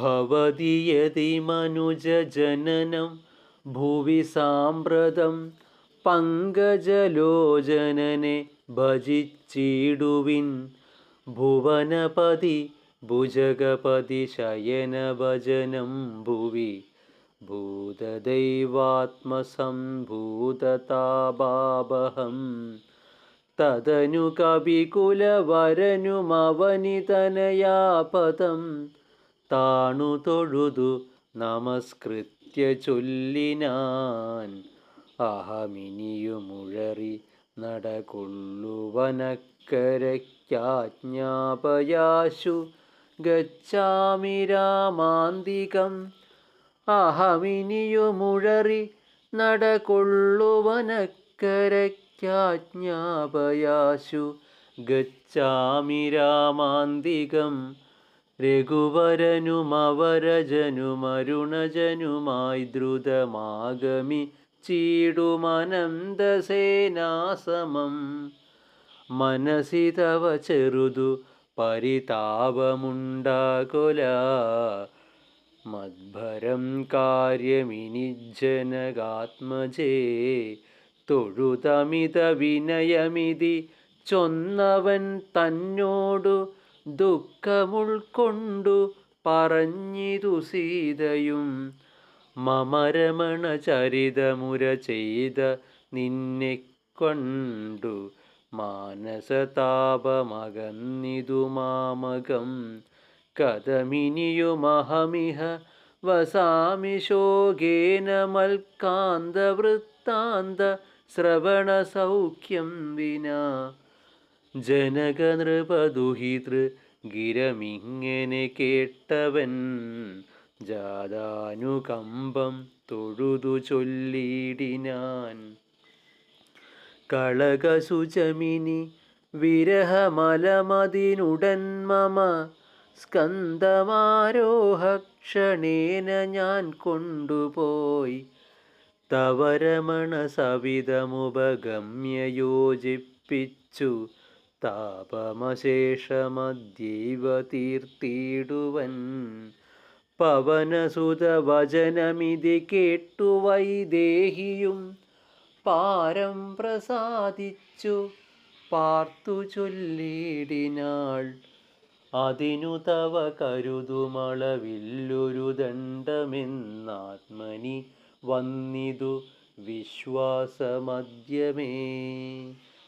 ഭവതി യതി മനുജജനനം ഭുവി സാമ്പ്രതം പങ്കജലോചനനെ ഭജിച്ചിടുവിൻ. ഭുവനപതി ഭുജഗപതി ശയനഭജനം ഭുവി. ഭൂതദൈവാത്മസംഭൂതതാപാപഹം. തദനു കവികുലവരനുമവനിതനയാപദം. താണു തൊഴുതു നമസ്കൃത്യ ചൊല്ലിനാൻ. അഹമിനിയുമുഴറി നടകൊള്ളുവനക്കരയ്ക്കാജ്ഞാപയാശു ഗച്ഛാമി രാമാന്തികം. അഹമിനിയുമുഴറി നടകൊള്ളുവനക്കരയ്ക്കാജ്ഞാപയാശു ഗച്ഛാമി രാമാന്തികം. രഘുവരനുമവരജനുമരുണജനുമായി ദ്രുതമാഗമി ചീടുമനന്ദസേനാസമം. മനസി തവ ചെറുതു പരിതാപമുണ്ടാകൊല. മദ്ഭരം കാര്യമിനി ജനകാത്മജേ. തൊഴുതമിത വിനയമിതി ചൊന്നവൻ തന്നോടു ദുഃഖമുൾക്കൊണ്ടു പറഞ്ഞിതു സീതയും. മമരമണ ചരിതമുര ചെയ്ത നിന്നെ കൊണ്ടു മാനസതാപമകന്നിതു മാമകം. കഥമിനിയുമഹമിഹ വസാമി ശോകേന മൽക്കാന്ത വൃത്താന്ത ശ്രവണ വിനാ. ജനകനൃപദുഹിതൃ ഗിരമിങ്ങനെ കേട്ടവൻ ജാതാനുകമ്പം തൊഴുതു ചൊല്ലിടിനാൻ. കളകസുചമിനി വിരഹമലമതിനുടൻ മമ സ്കന്ധമാരോഹക്ഷണേന ഞാൻ കൊണ്ടുപോയി. തവരമണ സവിതമുപഗമ്യ യോജിപ്പിച്ചു താപമശേഷമദ്യൈവ തീർത്തിടുവൻ പവനസുതവചനമിതി കേട്ടു വൈദേഹിയും പാരം പ്രസാദിച്ചു. പാർത്തു ചൊല്ലിടിനാൾ അതിനു തവ കരുതുമളവില്ലൊരു ദണ്ഡമെന്നാത്മനി വന്നിതു വിശ്വാസമദ്യമേ.